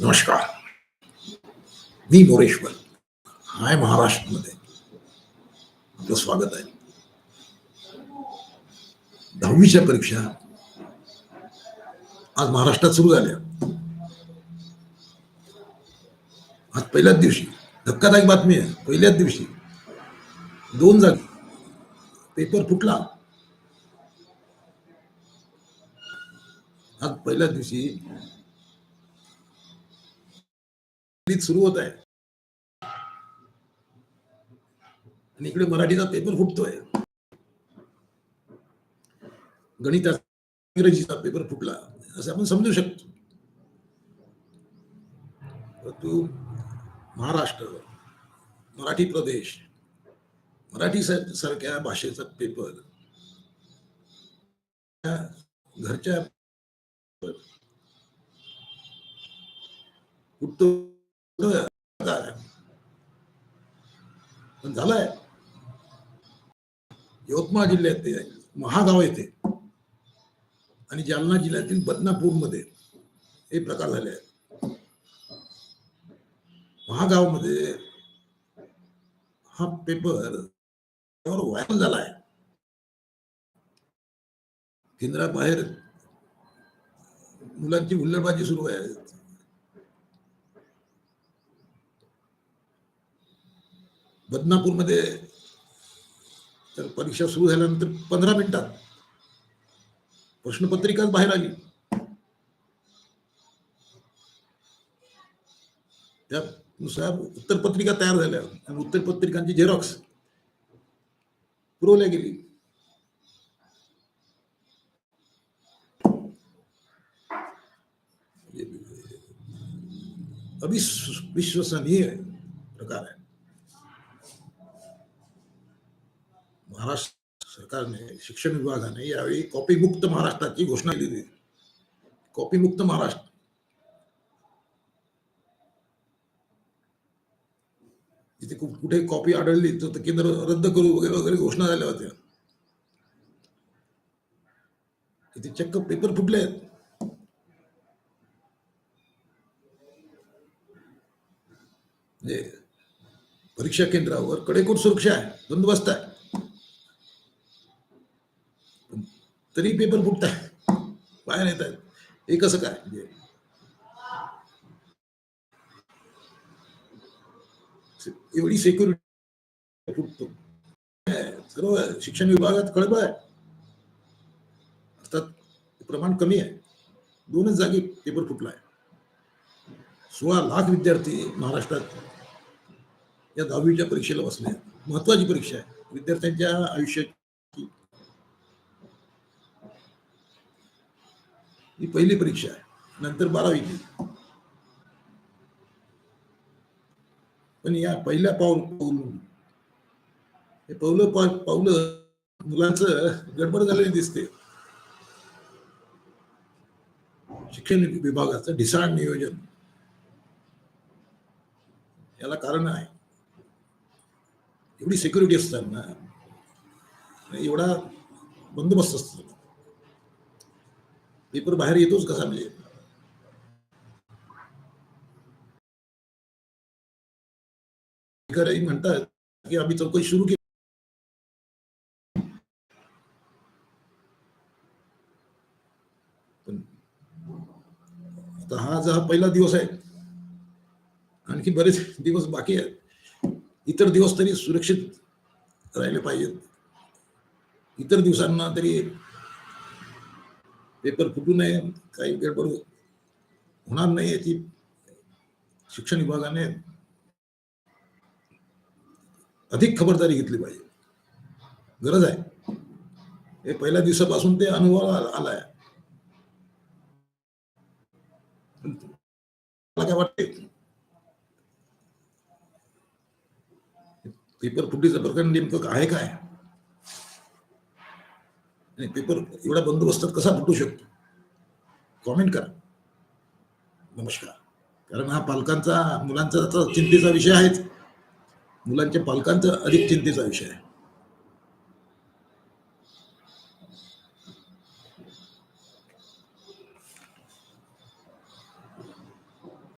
नमस्कार. मी मोरेश्वर. हाय महाराष्ट्रमध्ये. आपलं स्वागत आहे. दहावीच्या परीक्षा आज महाराष्ट्रात सुरू झाल्या. आज पहिल्याच दिवशी. धक्कादायक बातमी आहे. पहिल्याच दिवशी. दोन जागी. पेपर फुटला. आज पहिल्या दिवशी सुरू होत आहे. आणि इकडे मराठीचा पेपर फुटतोय. गणिताचा इंग्रजीचा पेपर फुटला. असं आपण समजू शकतो. परंतु महाराष्ट्र मराठी प्रदेश मराठी सारख्या भाषेचा पेपर घरच्या पण झालंय यवतमाळ जिल्ह्यात महागाव येथे. आणि जालना जिल्ह्यातील बदनापूरमध्ये हे प्रकार झाले आहेत. महागावमध्ये हा पेपर व्हायरल झालाय केंद्राबाहेर मुलांची हुल्लडबाजी सुरू आहे. बदनापूरमध्ये तर परीक्षा सुरू झाल्यानंतर पंधरा मिनिटात प्रश्नपत्रिकाच बाहेर आली. त्यानुसार उत्तरपत्रिका तयार झाल्या. आणि उत्तरपत्रिकांची झेरॉक्स पुरवल्या गेली. अविश्वसनीय प्रकार आहे महाराष्ट्र सरकारने शिक्षण विभागाने यावेळी कॉपी मुक्त महाराष्ट्राची घोषणा केली कॉपी मुक्त महाराष्ट्र। कु- कुठे कॉपी आढळली तर केंद्र रद्द करू वगैरे वगैरे घोषणा झाल्या होत्या। तिथे चक्क पेपर फुटले आहेत। म्हणजे परीक्षा केंद्रावर कडेकोट सुरक्षा आहे बंदोबस्त आहे. तरी पेपर फुटत आहे. बाहेर येत आहेत. हे कसं काय? म्हणजे एवढी सेक्युरिटी फुटतो. सर्व शिक्षण विभागात कळबळ आहे. अर्थात प्रमाण कमी आहे. दोनच जागी पेपर फुटला आहे सोळा लाख विद्यार्थी महाराष्ट्रात या दहावीच्या परीक्षेला बसले महत्वाची परीक्षा आहे. विद्यार्थ्यांच्या आयुष्याची. ही पहिली परीक्षा आहे. नंतर बारावीची पण या पहिल्या पाऊल पाऊल हे पावलं पा- पावलं मुलांचं गडबड झालेली दिसते. शिक्षण विभागाचं ढिसाळ नियोजन. याला कारण आहे. एवढी सिक्युरिटी असताना आणि एवढा बंदोबस्त असतो पेपर बाहेर येतोच कसा म्हणजे अधिकारी म्हणतात की आम्ही चौकशी सुरू केली पण आता हा जो हा पहिला दिवस आहे आणखी बरेच दिवस बाकी आहेत इतर दिवस तरी सुरक्षित राहिले पाहिजेत. इतर दिवसांना तरी पेपर फुटू नये काही गडबड होणार नाही याची शिक्षण विभागाने अधिक खबरदारी घेतली पाहिजे. गरज आहे. हे पहिल्या दिवसापासून ते अनुभव आलाय. मला काय वाटते पेपर फुटीचं प्रकरण नेमकं आहे काय? आणि पेपर एवढा बंदोबस्तात कसा फुटू शकतो? कॉमेंट करा. नमस्कार. कारण हा पालकांचा मुलांचा तर चिंतेचा विषय आहेच. मुलांच्या पालकांचा अधिक चिंतेचा विषय आहे.